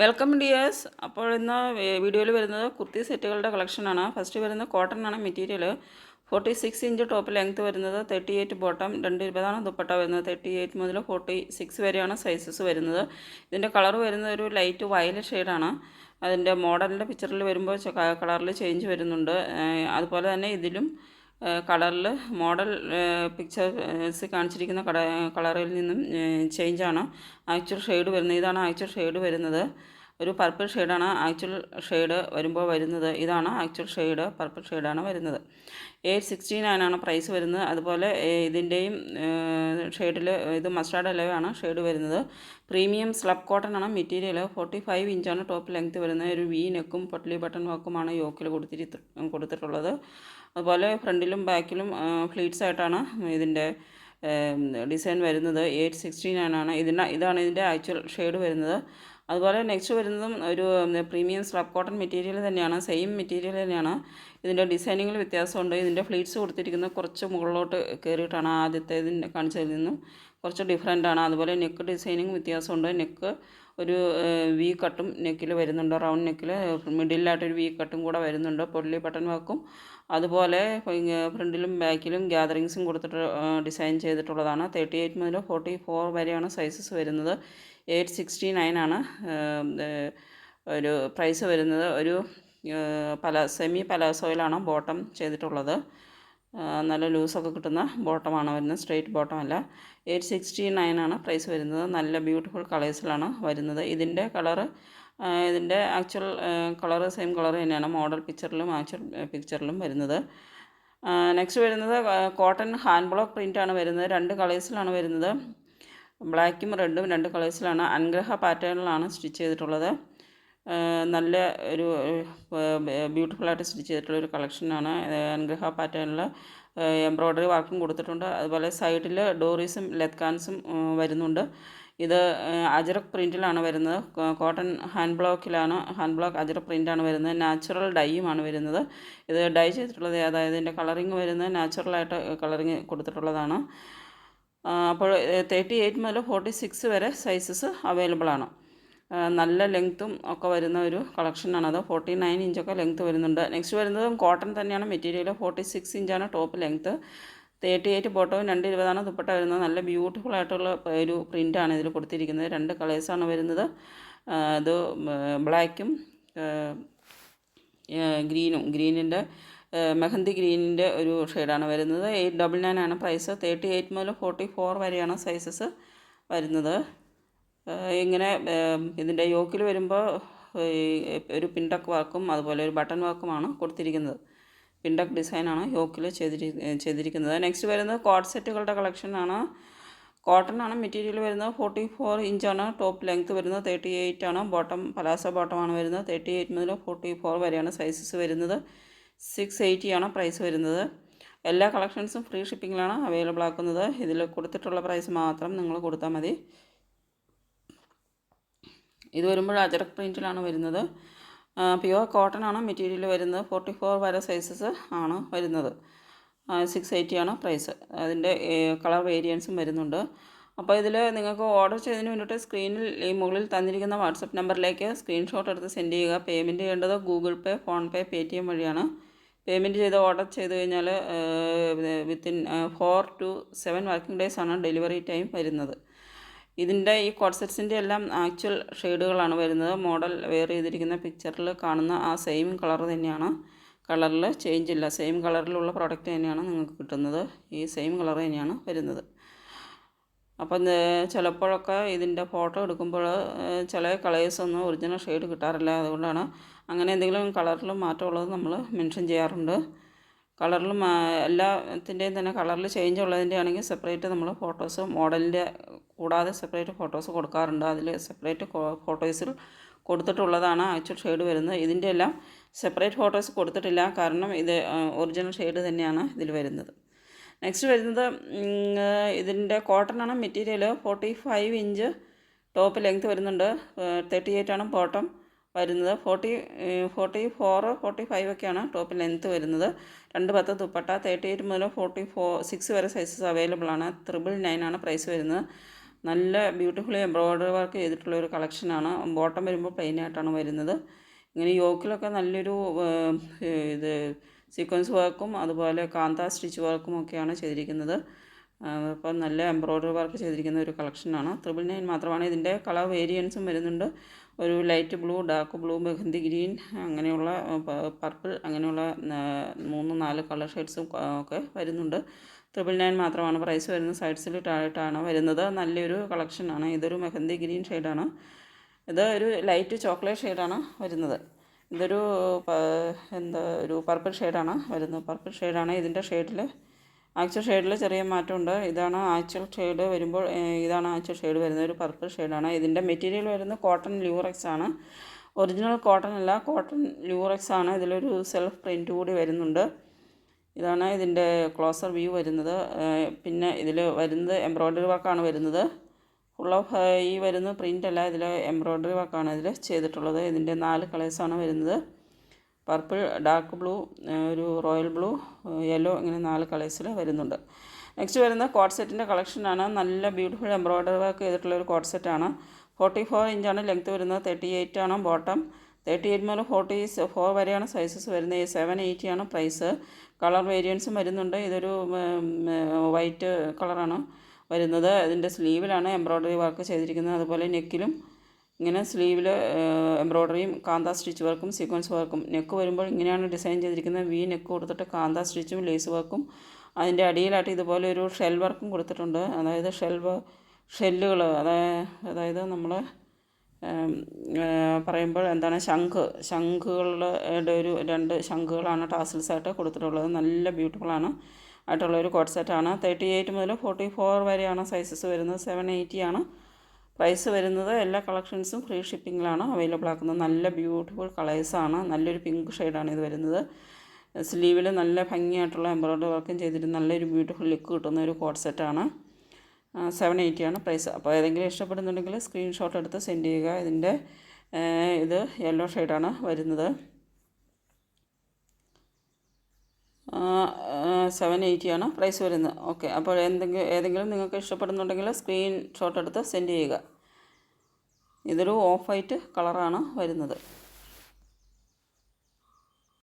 Welcome dears അപ്പോൾ ഇന്ന് വീഡിയോയിൽ വരുന്നത് കുർത്തി സെറ്റുകളുടെ കളക്ഷനാണ് ഫസ്റ്റ് വരുന്നത് കോട്ടൺ ആണ് material forty six inch top length വരുന്നത് തേർട്ടി എയ്റ്റ് ബോട്ടം രണ്ട് ഇരുപതാണ് ദുപ്പട്ട വരുന്നത് തേർട്ടി എയ്റ്റ് മുതൽ ഫോർട്ടി സിക്സ് വരെയാണ് സൈസസ് വരുന്നത്. ഇതിന്റെ കളർ വരുന്നത് ഒരു ലൈറ്റ് വയലറ്റ് ഷെയ്ഡാണ് അതിന്റെ മോഡലിന്റെ പിക്ചറിൽ വരുമ്പോൾ കളറിൽ ചേഞ്ച് വരുന്നുണ്ട്. അതുപോലെ തന്നെ ഇതിലും കളറിൽ മോഡൽ പിക്ചേഴ്സ് കാണിച്ചിരിക്കുന്ന കളറിൽ നിന്നും ചേഞ്ചാണ് ആക്ച്വൽ ഷെയ്ഡ് വരുന്നത്. ഇതാണ് ആക്ച്വൽ ഷെയ്ഡ് വരുന്നത്. ഒരു പർപ്പിൾ ഷെയ്ഡാണ് ആക്ച്വൽ ഷെയ്ഡ് വരുമ്പോൾ വരുന്നത്. ഇതാണ് ആക്ച്വൽ ഷെയ്ഡ് പർപ്പിൾ ഷെയ്ഡാണ് വരുന്നത്. എയ്റ്റ് സിക്സ്റ്റി നയനാണ് പ്രൈസ് വരുന്നത്. അതുപോലെ ഇതിന്റെയും ഷെയ്ഡിൽ ഇത് മസ്റ്റാർഡ് അലവയാണ് ഷെയ്ഡ് വരുന്നത്. പ്രീമിയം സ്ലബ് കോട്ടൺ ആണ് മെറ്റീരിയൽ ഫോർട്ടി ഫൈവ് ഇഞ്ചാണ് ടോപ്പ് ലെങ്ത് വരുന്നത്. ഒരു വി നെക്കും പൊട്ടലി ബട്ടൺ വർക്കുമാണ് യോക്കിൽ കൊടുത്തിരി കൊടുത്തിട്ടുള്ളത്. അതുപോലെ ഫ്രണ്ടിലും ബാക്കിലും ഫ്ലീറ്റ്സ് ആയിട്ടാണ് ഇതിന്റെ ഡിസൈൻ വരുന്നത്. എയ്റ്റ് സിക്സ്റ്റി നയൻ ആണ്. ഇതിന് ഇതാണ് ഇതിന്റെ ആക്ച്വൽ ഷെയ്ഡ് വരുന്നത്. അതുപോലെ നെക്സ്റ്റ് വരുന്നതും ഒരു പ്രീമിയം സ്ലബ് കോട്ടൺ മെറ്റീരിയൽ തന്നെയാണ്. സെയിം മെറ്റീരിയൽ തന്നെയാണ്. ഇതിന്റെ ഡിസൈനിങ്ങിൽ വ്യത്യാസമുണ്ട്. ഇതിന്റെ ഫ്ലീറ്റ്സ് കൊടുത്തിരിക്കുന്നത് കുറച്ച് മുകളിലോട്ട് കയറിയിട്ടാണ് ആദ്യത്തെ ഇതിന്റെ കാണിച്ചതിൽ നിന്നും. കുറച്ച് ഡിഫറെന്റ് ആണ്. അതുപോലെ നെക്ക് ഡിസൈനിങ് വ്യത്യാസമുണ്ട്. നെക്ക് ഒരു വി കട്ടും നെക്കിൽ വരുന്നുണ്ട്. റൗണ്ട് നെക്കിൽ മിഡിലായിട്ടൊരു വി കട്ടും കൂടെ വരുന്നുണ്ട്. പൊള്ളി ബട്ടൺ വർക്കും അതുപോലെ ഫ്രണ്ടിലും ബാക്കിലും ഗ്യാതറിങ്സും കൊടുത്തിട്ട് ഡിസൈൻ ചെയ്തിട്ടുള്ളതാണ്. തേർട്ടി എയ്റ്റ് മുതൽ ഫോർട്ടി ഫോർ വരെയാണ് സൈസസ് വരുന്നത്. എയ്റ്റ് സിക്സ്റ്റി നയൻ ആണ് ഒരു പ്രൈസ് വരുന്നത്. ഒരു പല സെമി പലാസോയിലാണ് ബോട്ടം ചെയ്തിട്ടുള്ളത്. നല്ല ലൂസൊക്കെ കിട്ടുന്ന ബോട്ടമാണ് വരുന്നത്. സ്ട്രെയിറ്റ് ബോട്ടം അല്ല എയ്റ്റ് സിക്സ്റ്റി നയൻ ആണ് പ്രൈസ് വരുന്നത്. നല്ല ബ്യൂട്ടിഫുൾ കളേഴ്സിലാണ് വരുന്നത്. ഇതിന്റെ കളറ് ഇതിന്റെ ആക്ച്വൽ കളർ സെയിം കളർ തന്നെയാണ്. മോഡൽ പിക്ചറിലും ആക്ച്വൽ പിക്ചറിലും വരുന്നത്. നെക്സ്റ്റ് വരുന്നത് കോട്ടൺ ഹാൻഡ് ബ്ലോക്ക് പ്രിന്റാണ് വരുന്നത്. രണ്ട് കളേഴ്സിലാണ് വരുന്നത്. ബ്ലാക്കും റെഡും രണ്ട് കളേഴ്സിലാണ് അനുഗ്രഹ പാറ്റേണിലാണ് സ്റ്റിച്ച് ചെയ്തിട്ടുള്ളത്. നല്ല ഒരു ബ്യൂട്ടിഫുള്ളായിട്ട് സ്റ്റിച്ച് ചെയ്തിട്ടുള്ള ഒരു കളക്ഷനാണ് അനുഗ്രഹ പാറ്റേണിൽ എംബ്രോയ്ഡറി വർക്കും കൊടുത്തിട്ടുണ്ട്. അതുപോലെ സൈഡിൽ ഡോറീസും ലെത്കാൻസും വരുന്നുണ്ട്. ഇത് അജറക് പ്രിന്റിലാണ് വരുന്നത്. കോട്ടൺ ഹാൻഡ് ബ്ലോക്കിലാണ് ഹാൻഡ് ബ്ലോക്ക് അജറക് പ്രിന്റാണ് വരുന്നത്. നാച്ചുറൽ ഡൈയുമാണ് വരുന്നത്. ഇത് ഡൈ ചെയ്തിട്ടുള്ളത് അതായത് ഇതിന്റെ കളറിങ് വരുന്നത് നാച്ചുറലായിട്ട് കളറിങ് കൊടുത്തിട്ടുള്ളതാണ്. അപ്പോൾ തേർട്ടി എയ്റ്റ് മുതൽ ഫോർട്ടി സിക്സ് വരെ സൈസസ് അവൈലബിൾ ആണ്. നല്ല ലെങ്ത്തും ഒക്കെ വരുന്ന ഒരു കളക്ഷനാണത്. ഫോർട്ടി നയൻ ഇഞ്ചൊക്കെ ലെങ്ത്ത് വരുന്നുണ്ട്. നെക്സ്റ്റ് വരുന്നതും കോട്ടൺ തന്നെയാണ് മെറ്റീരിയൽ ഫോർട്ടി സിക്സ് ഇഞ്ചാണ് ടോപ്പ് ലെങ്ത്ത്. തേർട്ടി എയ്റ്റ് ബോട്ടവും രണ്ട് ഇരുപതാണ് ദുപ്പട്ട വരുന്നത്. നല്ല ബ്യൂട്ടിഫുൾ ആയിട്ടുള്ള ഒരു പ്രിന്റാണ് ഇതിൽ കൊടുത്തിരിക്കുന്നത്. രണ്ട് കളേഴ്സാണ് വരുന്നത്. അത് ബ്ലാക്കും ഗ്രീനും ഗ്രീനിന്റെ മെഹന്തി ഗ്രീനിന്റെ ഒരു ഷെയ്ഡാണ് വരുന്നത്. എയ്റ്റ് ഡബിൾ നയൻ ആണ് പ്രൈസ് തേർട്ടി എയ്റ്റ് മുതൽ ഫോർട്ടി ഫോർ വരെയാണ് സൈസസ് വരുന്നത്. ഇങ്ങനെ ഇതിന്റെ യോക്കിൽ വരുമ്പോൾ ഒരു പിൻടക്ക് വാക്കും അതുപോലെ ഒരു ബട്ടൺ വർക്കുമാണ് കൊടുത്തിരിക്കുന്നത്. പിണ്ടക്ക് ഡിസൈനാണ് യോക്കിൽ ചെയ്തിരി ചെയ്തിരിക്കുന്നത്. നെക്സ്റ്റ് വരുന്നത് കോട്ട് സെറ്റുകളുടെ കളക്ഷനാണ് കോട്ടൺ ആണ് മെറ്റീരിയൽ വരുന്നത്. ഫോർട്ടി ഫോർ ഇഞ്ചാണ് ടോപ്പ് ലെങ്ത്ത് വരുന്നത് തേർട്ടി എയ്റ്റ് ആണ് ബോട്ടം പലാസ ബോട്ടമാണ് വരുന്നത് തേർട്ടി എയ്റ്റ് മുതൽ ഫോർട്ടി ഫോർ വരെയാണ് സൈസസ് വരുന്നത്. സിക്സ് എയ്റ്റി ആണ് പ്രൈസ് വരുന്നത്. എല്ലാ കളക്ഷൻസും ഫ്രീ ഷിപ്പിങ്ങിലാണ് അവൈലബിൾ ആക്കുന്നത്. ഇതിൽ കൊടുത്തിട്ടുള്ള പ്രൈസ് മാത്രം നിങ്ങൾ കൊടുത്താൽ മതി. ഇത് വരുമ്പോൾ അജറക് പ്രിന്റിലാണ് വരുന്നത്. പ്യുവർ കോട്ടൺ ആണ് മെറ്റീരിയൽ വരുന്നത്. ഫോർട്ടി ഫോർ വരെ സൈസസ് ആണ് വരുന്നത്. സിക്സ് എയ്റ്റി ആണ് പ്രൈസ് അതിന്റെ കളർ വേരിയൻസും വരുന്നുണ്ട്. അപ്പോൾ ഇതിൽ നിങ്ങൾക്ക് ഓർഡർ ചെയ്തതിന് വേണ്ടിയിട്ട് സ്ക്രീനിൽ ഈ മുകളിൽ തന്നിരിക്കുന്ന വാട്സപ്പ് നമ്പറിലേക്ക് സ്ക്രീൻഷോട്ട് എടുത്ത് സെൻഡ് ചെയ്യുക. പേയ്മെന്റ് ചെയ്യേണ്ടത് Google Pay PhonePe Paytm വഴിയാണ് പേയ്മെന്റ് ചെയ്ത് ഓർഡർ ചെയ്ത് കഴിഞ്ഞാൽ within four to seven working days ആണ് ഡെലിവറി ടൈം വരുന്നത്. ഇതിന്റെ ഈ കോഡ്സെറ്റ്സിന്റെ എല്ലാം ആക്ച്വൽ ഷെയ്ഡുകളാണ് വരുന്നത്. മോഡൽ വെയർ ചെയ്തിരിക്കുന്ന പിക്ചറിൽ കാണുന്ന ആ സെയിം കളർ തന്നെയാണ്. കളറിൽ ചേഞ്ച് ഇല്ല. സെയിം കളറിലുള്ള പ്രോഡക്റ്റ് തന്നെയാണ് നിങ്ങൾക്ക് കിട്ടുന്നത്. ഈ സെയിം കളർ തന്നെയാണ് വരുന്നത്. അപ്പം ചിലപ്പോഴൊക്കെ ഇതിന്റെ ഫോട്ടോ എടുക്കുമ്പോൾ ചില കളേഴ്സൊന്നും ഒറിജിനൽ ഷെയ്ഡ് കിട്ടാറില്ല. അതുകൊണ്ടാണ് അങ്ങനെ എന്തെങ്കിലും കളറിൽ മാറ്റമുള്ളത് നമ്മൾ മെൻഷൻ ചെയ്യാറുണ്ട്. കളറിലും എല്ലാത്തിന്റെയും തന്നെ കളറിൽ ചേഞ്ച് ഉള്ളതിന്റെ ആണെങ്കിൽ സെപ്പറേറ്റ് നമ്മൾ ഫോട്ടോസ് മോഡലിന്റെ കൂടാതെ സെപ്പറേറ്റ് ഫോട്ടോസ് കൊടുക്കാറുണ്ട്. അതിൽ സെപ്പറേറ്റ് ഫോട്ടോസിൽ കൊടുത്തിട്ടുള്ളതാണ് ആക്ച്വൽ ഷെയ്ഡ് വരുന്നത്. ഇതിന്റെ എല്ലാം സെപ്പറേറ്റ് ഫോട്ടോസ് കൊടുത്തിട്ടില്ല. കാരണം ഇത് ഒറിജിനൽ ഷെയ്ഡ് തന്നെയാണ് ഇതിൽ വരുന്നത്. നെക്സ്റ്റ് വരുന്നത് ഇതിന്റെ കോട്ടണാണ് material forty five inch top length വരുന്നുണ്ട്. തേർട്ടി ആണ് ബോട്ടം വരുന്നത്. Forty forty four forty five ഒക്കെയാണ് ടോപ്പ് ലെങ്ത്ത് വരുന്നത്. രണ്ട് പത്ത് ദുപ്പട്ട തേർട്ടി എയ്റ്റ് മുതൽ ഫോർട്ടി ഫോർ സിക്സ് വരെ സൈസസ് അവൈലബിൾ ആണ്. ത്രിബിൾ നയൻ ആണ് പ്രൈസ് വരുന്നത്. നല്ല ബ്യൂട്ടിഫുള്ളി എംബ്രോയ്ഡറി വർക്ക് ചെയ്തിട്ടുള്ള ഒരു കളക്ഷനാണ് ബോട്ടം വരുമ്പോൾ പ്ലെയിൻ ആയിട്ടാണ് വരുന്നത്. ഇങ്ങനെ യോക്കിലൊക്കെ നല്ലൊരു ഇത് സീക്വൻസ് വർക്കും അതുപോലെ കാന്ത സ്റ്റിച്ച് വർക്കും ഒക്കെയാണ് ചെയ്തിരിക്കുന്നത്. അപ്പം നല്ല എംബ്രോയ്ഡറി വർക്ക് ചെയ്തിരിക്കുന്ന ഒരു കളക്ഷനാണ് ത്രിബിൾ നയൻ മാത്രമാണ്. ഇതിന്റെ കളർ വേരിയൻസും വരുന്നുണ്ട്. ഒരു light blue dark blue mehndi green അങ്ങനെയുള്ള പർപ്പിൾ അങ്ങനെയുള്ള മൂന്ന് നാല് കളർ ഷെയ്ഡ്സും ഒക്കെ വരുന്നുണ്ട്. ട്രിപ്പിൾ നയൻ മാത്രമാണ് പ്രൈസ് വരുന്നത്. സൈഡ്സിൽ ഇട്ടായിട്ടാണ് വരുന്നത്. നല്ലൊരു കളക്ഷനാണ് ഇതൊരു മെഹന്തി ഗ്രീൻ ഷെയ്ഡാണ് ഇത് ഒരു ലൈറ്റ് ചോക്ലേറ്റ് ഷെയ്ഡാണ് വരുന്നത്. ഇതൊരു എന്താ ഒരു പർപ്പിൾ ഷെയ്ഡാണ് വരുന്നത്. പർപ്പിൾ ഷെയ്ഡാണ് ഇതിന്റെ ഷെയ്ഡിൽ ആക്ച്വൽ ഷെയ്ഡിൽ ചെറിയ മാറ്റമുണ്ട്. ഇതാണ് ആക്ച്വൽ ഷെയ്ഡ് വരുമ്പോൾ ഇതാണ് ആക്ച്വൽ ഷെയ്ഡ് വരുന്നത്. ഒരു പർപ്പിൾ ഷെയ്ഡാണ് ഇതിന്റെ മെറ്റീരിയൽ വരുന്നത് കോട്ടൺ ല്യൂറക്സ് ആണ്. ഒറിജിനൽ കോട്ടൺ അല്ല കോട്ടൺ ല്യൂറക്സ് ആണ്. ഇതിലൊരു സെൽഫ് പ്രിന്റ് കൂടി വരുന്നുണ്ട്. ഇതാണ് ഇതിന്റെ ക്ലോസർ വ്യൂ വരുന്നത്. പിന്നെ ഇതിൽ വരുന്നത് എംബ്രോയ്ഡറി വർക്കാണ് വരുന്നത്. ഫുൾ ഓഫ് ഈ വരുന്ന പ്രിന്റ് അല്ല ഇതിൽ എംബ്രോയ്ഡറി വർക്കാണ് ഇതിൽ ചെയ്തിട്ടുള്ളത്. ഇതിന്റെ നാല് കളേഴ്സാണ് വരുന്നത്. പർപ്പിൾ ഡാർക്ക് ബ്ലൂ ഒരു റോയൽ ബ്ലൂ യെല്ലോ ഇങ്ങനെ നാല് കളേഴ്സിൽ വരുന്നുണ്ട്. നെക്സ്റ്റ് വരുന്ന കോട്ട് സെറ്റിന്റെ കളക്ഷനാണ്. നല്ല ബ്യൂട്ടിഫുൾ എംബ്രോയ്ഡറി വർക്ക് ചെയ്തിട്ടുള്ള ഒരു കോട്ട് സെറ്റാണ്. ഫോർട്ടി ഫോർ ഇഞ്ചാണ് ലെങ്ത്ത് വരുന്നത്. തേർട്ടി എയ്റ്റ് ആണ് ബോട്ടം. തേർട്ടി എയ്റ്റ് മുതൽ ഫോർട്ടി ഫോർ വരെയാണ് സൈസസ് വരുന്നത്. സെവൻ എയ്റ്റി ആണ് പ്രൈസ് കളർ വേരിയൻസും വരുന്നുണ്ട്. ഇതൊരു വൈറ്റ് കളറാണ് വരുന്നത്. ഇതിന്റെ സ്ലീവിലാണ് എംബ്രോയ്ഡറി വർക്ക് ചെയ്തിരിക്കുന്നത്. അതുപോലെ നെക്കിലും ഇങ്ങനെ സ്ലീവിൽ എംബ്രോയ്ഡറിയും കാന്ത സ്റ്റിച്ച് വർക്കും സീക്വൻസ് വർക്കും നെക്ക് വരുമ്പോൾ ഇങ്ങനെയാണ് ഡിസൈൻ ചെയ്തിരിക്കുന്നത്. വി നെക്ക് കൊടുത്തിട്ട് കാന്ത സ്റ്റിച്ചും ലേസ് വർക്കും അതിന്റെ അടിയിലായിട്ട് ഇതുപോലെ ഒരു ഷെൽ വർക്കും കൊടുത്തിട്ടുണ്ട്. അതായത് ഷെൽ ഷെല്ലുകൾ അതായത് അതായത് നമ്മൾ പറയുമ്പോൾ എന്താണ് ശംഖ്. ശംഖുകളുടെ ഒരു രണ്ട് ശംഖുകളാണ് ടാസിൽസ് ആയിട്ട് കൊടുത്തിട്ടുള്ളത്. നല്ല ബ്യൂട്ടിഫുള്ളാണ് ആയിട്ടുള്ള ഒരു കോട്ട് സെറ്റാണ് തേർട്ടി എയ്റ്റ് മുതൽ ഫോർട്ടി ഫോർ വരെയാണ് സൈസസ് വരുന്നത്. സെവൻ എയ്റ്റി ആണ്. പ്രൈസ് വരുന്നത്. എല്ലാ കളക്ഷൻസും ഫ്രീ ഷിപ്പിങ്ങിലാണ് അവൈലബിൾ ആക്കുന്നത്. നല്ല ബ്യൂട്ടിഫുൾ കളേഴ്സാണ് നല്ലൊരു പിങ്ക് ഷെയ്ഡാണ് ഇത് വരുന്നത്. സ്ലീവിൽ നല്ല ഭംഗിയായിട്ടുള്ള എംബ്രോയ്ഡറി വർക്കും ചെയ്തിട്ട് നല്ലൊരു ബ്യൂട്ടിഫുൾ ലുക്ക് കിട്ടുന്ന ഒരു കോട്ട് സെറ്റാണ് സെവൻ എയ്റ്റി ആണ് പ്രൈസ് അപ്പോൾ ഏതെങ്കിലും ഇഷ്ടപ്പെടുന്നുണ്ടെങ്കിൽ സ്ക്രീൻഷോട്ട് എടുത്ത് സെൻഡ് ചെയ്യുക. ഇതിന്റെ ഇത് യെല്ലോ ഷെയ്ഡാണ് വരുന്നത്. സെവൻ എയ്റ്റി ആണ് പ്രൈസ് വരുന്നത്. ഓക്കെ അപ്പോൾ എന്തെങ്കിലും ഏതെങ്കിലും നിങ്ങൾക്ക് ഇഷ്ടപ്പെടുന്നുണ്ടെങ്കിൽ സ്ക്രീൻഷോട്ട് എടുത്ത് സെൻഡ് ചെയ്യുക. ഇതൊരു ഓഫ് വൈറ്റ് കളറാണ് വരുന്നത്.